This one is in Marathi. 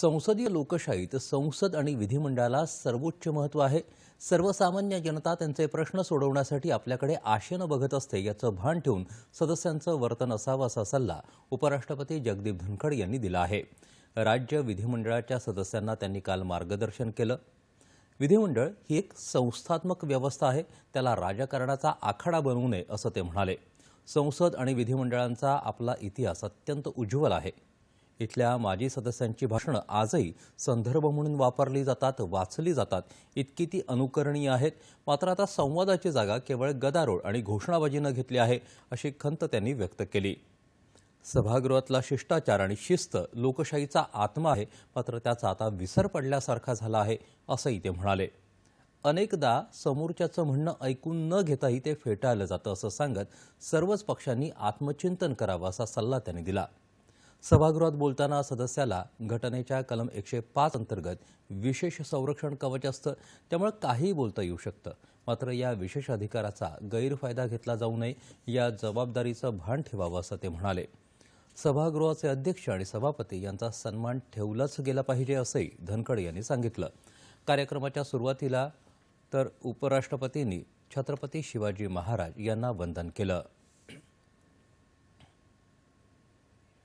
संसदीय लोकशाहीत संसद आणि विधिमंडळाला सर्वोच्च महत्त्व आहे. सर्वसामान्य जनता त्यांचे प्रश्न सोडवण्यासाठी आपल्याकडे आशेनं बघत असते याचं भान ठेवून सदस्यांचं वर्तन असावं असा सल्ला उपराष्ट्रपती जगदीप धनखड यांनी दिला आहे. राज्य विधिमंडळाच्या सदस्यांना त्यांनी काल मार्गदर्शन केलं. विधिमंडळ ही एक संस्थात्मक व्यवस्था आहे. त्याला राजकारणाचा आखाडा बनवू नये असं ते म्हणाले. संसद आणि विधिमंडळांचा आपला इतिहास अत्यंत उज्ज्वल आहे. इथल्या माजी सदस्यांची भाषणं आजही संदर्भ म्हणून वापरली जातात वाचली जातात. इतकी ती अनुकरणीय आहेत. मात्र आता संवादाची जागा केवळ गदारोळ आणि घोषणाबाजीनं घेतली आहे अशी खंत त्यांनी व्यक्त केली. सभागृहातला शिष्टाचार आणि शिस्त लोकशाहीचा आत्मा आहे मात्र त्याचा आता विसर पडल्यासारखा झाला आहे असंही ते म्हणाले. अनेकदा समोरच्याचं म्हणणं ऐकून न घेताही ते फेटाळलं जातं असं सांगत सर्वच पक्षांनी आत्मचिंतन करावं असा सल्ला त्यांनी दिला. सभागृहात बोलताना सदस्याला घटनेच्या कलम एकशे पाच अंतर्गत विशेष संरक्षण कवच असतं. त्यामुळे काहीही बोलता येऊ शकतं. मात्र या विशेष अधिकाराचा गैरफायदा घेतला जाऊ नये या जबाबदारीचं भान ठेवावं असं ते म्हणाले. सभागृहाचे अध्यक्ष आणि सभापती यांचा सन्मान ठेवलाच गेला पाहिजे असंही धनखड यांनी सांगितलं. कार्यक्रमाच्या सुरुवातीला तर उपराष्ट्रपतींनी छत्रपती शिवाजी महाराज यांना वंदन केलं.